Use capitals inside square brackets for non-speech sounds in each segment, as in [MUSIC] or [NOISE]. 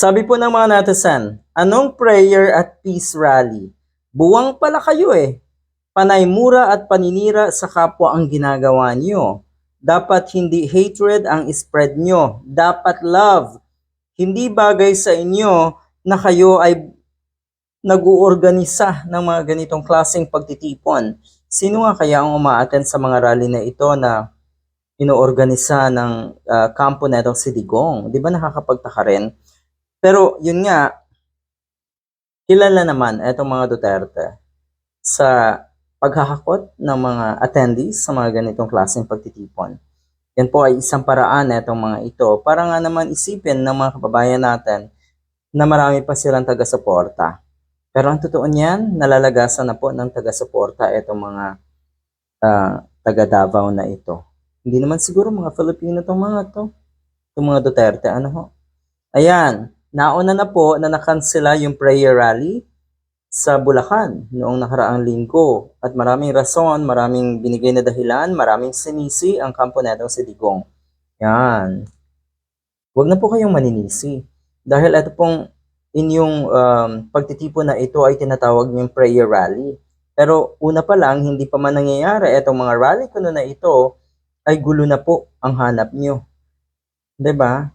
Sabi po ng mga netizen, anong prayer at peace rally? Buwang pala kayo eh. Panay mura at paninira sa kapwa ang ginagawa nyo. Dapat hindi hatred ang spread nyo. Dapat love. Hindi bagay sa inyo na kayo ay nag-uorganisa ng mga ganitong klaseng pagtitipon. Sino nga kaya ang umaattend sa mga rally na ito na inoorganisa ng ah, kampo na itong si? Di ba nakakapagtaka rin? Pero yun nga, kilala naman itong mga Duterte sa paghahakot ng mga attendees sa mga ganitong klaseng pagtitipon. Yan po ay isang paraan na itong mga ito para nga naman isipin ng mga kababayan natin na marami pa silang taga-suporta. Pero ang totoo niyan, nalalagasan na po ng taga-suporta itong mga ah, taga Davao na ito. Hindi naman siguro mga Filipino itong mga to. Itong mga Duterte, ano ho? Ayan, nauna na po na nakansela yung prayer rally sa Bulacan noong nakaraang linggo. At maraming rason, maraming binigay na dahilan, maraming sinisi ang kampo na si Digong. Yan. Huwag na po kayong maninisi. Dahil ito pong inyong um, pagtitipon na ito ay tinatawag niyong prayer rally. Pero una pa lang, hindi pa man nangyayari itong mga rally kuno na ito, ay gulo na po ang hanap niyo. 'Di ba?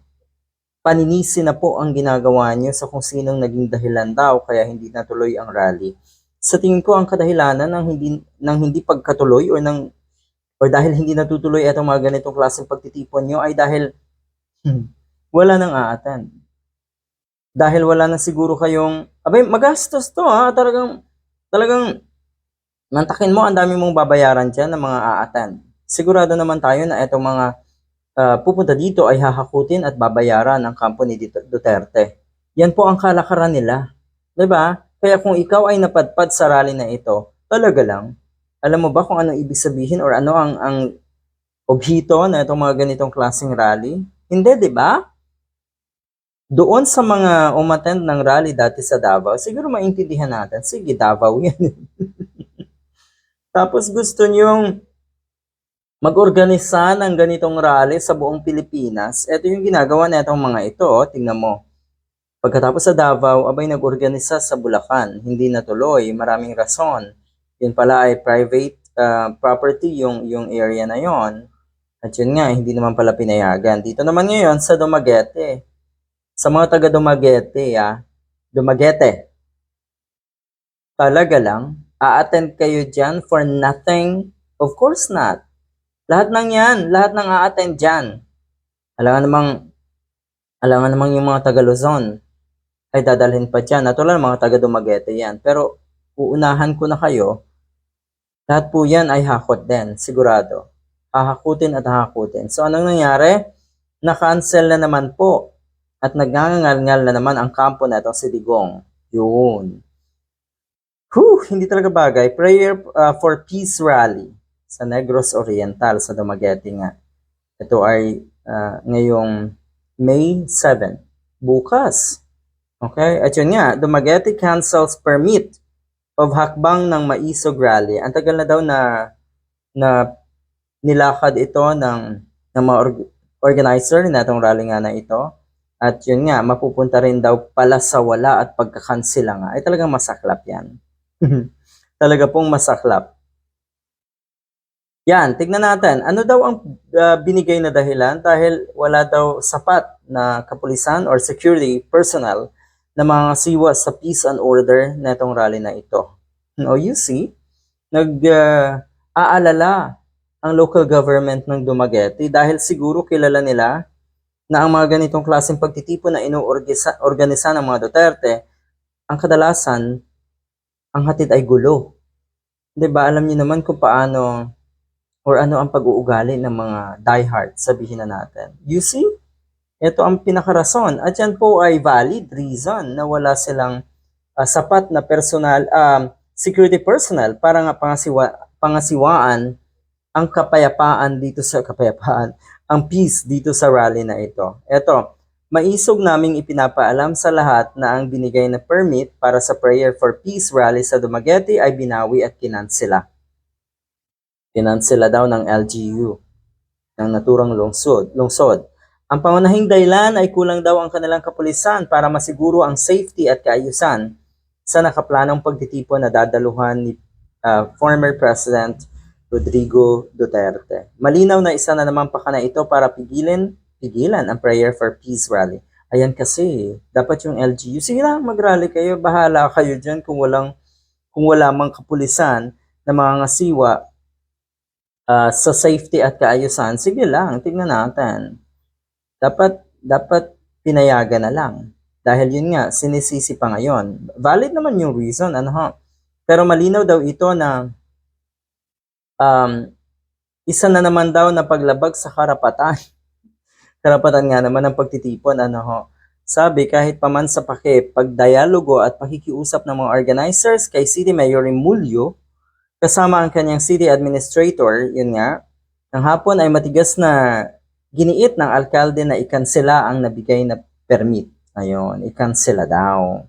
Paninisi na po ang ginagawa niyo sa kung sinong naging dahilan daw kaya hindi natuloy ang rally. Sa tingin ko ang kadahilanan ng hindi ng hindi pagkatuloy o ng or dahil hindi natutuloy itong mga ganitong klaseng pagtitipon niyo ay dahil hmm, wala nang aatan. Dahil wala na siguro kayong abay magastos to ha, talagang talagang mantakin mo ang dami mong babayaran diyan ng mga aatan. Sigurado naman tayo na itong mga ah, pupunta dito ay hahakutin at babayaran ng kampo ni Dut- Duterte. Yan po ang kalakaran nila. ba? Kaya kung ikaw ay napadpad sa rally na ito, talaga lang, alam mo ba kung anong ibig sabihin or ano ang ang obhito na itong mga ganitong klaseng rally? Hindi, 'di ba? Doon sa mga umattend ng rally dati sa Davao, siguro maintindihan natin, sige, Davao [LAUGHS] yan. Tapos gusto niyong mag-organisa ng ganitong rally sa buong Pilipinas. Ito yung ginagawa na itong mga ito. oh. Tingnan mo. Pagkatapos sa Davao, abay nag-organisa sa Bulacan. Hindi natuloy. Maraming rason. Yun pala ay private uh, property yung, yung area na yon. At yun nga, hindi naman pala pinayagan. Dito naman ngayon sa Dumaguete. Sa mga taga Dumaguete, ah. Dumaguete. Talaga lang, a-attend kayo dyan for nothing? Of course not. Lahat ng yan, lahat ng a-attend dyan. Alam namang, alam nga namang yung mga taga Luzon ay dadalhin pa dyan. Natural mga taga Dumaguete yan. Pero uunahan ko na kayo, lahat po yan ay hakot din, sigurado. Hahakutin at hahakutin. So anong nangyari? Na-cancel na naman po. At nagngangal-ngal na naman ang kampo na itong si Digong. Yun. Whew, hindi talaga bagay. Prayer uh, for Peace Rally sa Negros Oriental sa Dumaguete nga. Ito ay uh, ngayong May 7. Bukas. Okay? At yun nga, Dumaguete cancels permit of hakbang ng Maisog Rally. Ang tagal na daw na na nilakad ito ng, ng mga org- organizer na itong rally nga na ito. At yun nga, mapupunta rin daw pala sa wala at pagkakansila nga. Ay talagang masaklap yan. [LAUGHS] Talaga pong masaklap. Yan, tignan natin. Ano daw ang uh, binigay na dahilan dahil wala daw sapat na kapulisan or security personnel na mga siwas sa peace and order na itong rally na ito. No, you see, nag-aalala ang local government ng Dumaguete dahil siguro kilala nila na ang mga ganitong klaseng pagtitipon na inuorganisa organisa ng mga Duterte, ang kadalasan, ang hatid ay gulo. ba? Alam niyo naman kung paano or ano ang pag-uugali ng mga diehard, sabihin na natin. You see? Ito ang pinakarason. At yan po ay valid reason na wala silang ah, sapat na personal, um, security personnel para nga pangasiwa, pangasiwaan ang kapayapaan dito sa kapayapaan, ang peace dito sa rally na ito. Ito, maisog naming ipinapaalam sa lahat na ang binigay na permit para sa Prayer for Peace rally sa Dumaguete ay binawi at kinansela. Kinansela daw ng LGU ng naturang lungsod. lungsod. Ang pangunahing dahilan ay kulang daw ang kanilang kapulisan para masiguro ang safety at kaayusan sa nakaplanong pagtitipon na dadaluhan ni ah, former President Rodrigo Duterte. Malinaw na isa na naman pakana ito para pigilin, pigilan ang prayer for peace rally. Ayan kasi, dapat yung LGU, sige lang, mag-rally kayo, bahala kayo dyan kung walang, kung wala mang kapulisan na mga ngasiwa ah, sa safety at kaayusan, sige lang, tignan natin. Dapat, dapat pinayagan na lang. Dahil yun nga, sinisisi pa ngayon. Valid naman yung reason, ano ha. Pero malinaw daw ito na um, isa na naman daw na paglabag sa karapatan. [LAUGHS] karapatan nga naman ng pagtitipon, ano ho. Sabi, kahit paman sa pake, pagdialogo at pakikiusap ng mga organizers kay City Mayor Remulyo, kasama ang kanyang city administrator, yun nga, ng hapon ay matigas na giniit ng alkalde na ikansela ang nabigay na permit. Ayun, ikansela daw.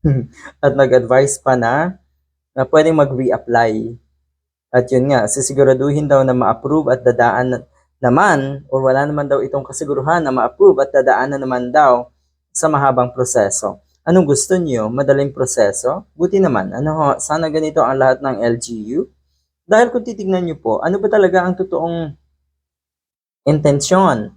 [LAUGHS] At nag-advise pa na na pwedeng mag-reapply. At yun nga, sisiguraduhin daw na ma-approve at dadaan na- naman or wala naman daw itong kasiguruhan na ma-approve at dadaan na naman daw sa mahabang proseso. Anong gusto niyo? Madaling proseso? Buti naman. Ano ho, sana ganito ang lahat ng LGU? Dahil kung titignan niyo po, ano ba talaga ang totoong intensyon?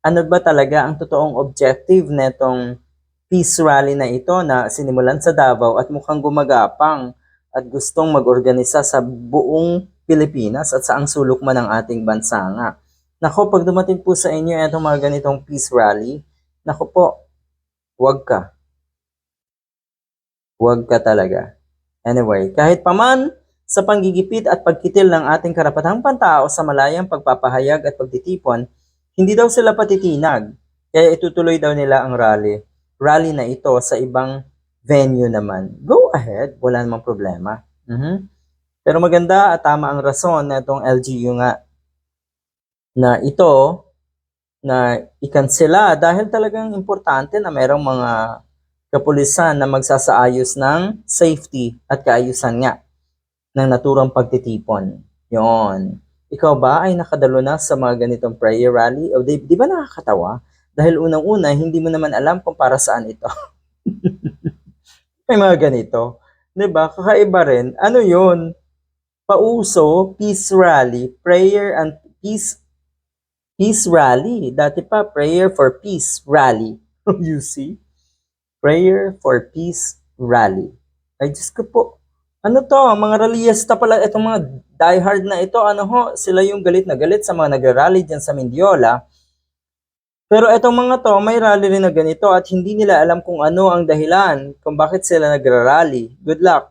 Ano ba talaga ang totoong objective netong peace rally na ito na sinimulan sa Davao at mukhang gumagapang at gustong mag-organisa sa buong Pilipinas at saang sulok man ng ating bansa nga. Nako, pag dumating po sa inyo itong mga ganitong peace rally, nako po, wag ka. Wag ka talaga. Anyway, kahit paman sa panggigipit at pagkitil ng ating karapatang pantao sa malayang pagpapahayag at pagtitipon, hindi daw sila patitinag. Kaya itutuloy daw nila ang rally. Rally na ito sa ibang venue naman. Go ahead, wala namang problema. Mhm. Pero maganda at tama ang rason na itong LGU nga na ito na ikansela dahil talagang importante na mayroong mga kapulisan na magsasaayos ng safety at kaayusan nga ng naturang pagtitipon. Yon. Ikaw ba ay nakadalo na sa mga ganitong prayer rally? O di, di ba nakakatawa? Dahil unang-una, hindi mo naman alam kung para saan ito. [LAUGHS] May mga ganito. Di ba? Kakaiba rin. Ano yun? Pauso, peace rally, prayer and peace peace rally. Dati pa, prayer for peace rally. [LAUGHS] you see? Prayer for Peace Rally. Ay, Diyos ko po. Ano to? Mga rallyista pala. Itong mga diehard na ito. Ano ho? Sila yung galit na galit sa mga nagrarally dyan sa Mindiola. Pero itong mga to, may rally rin na ganito at hindi nila alam kung ano ang dahilan kung bakit sila nagrarally. Good luck.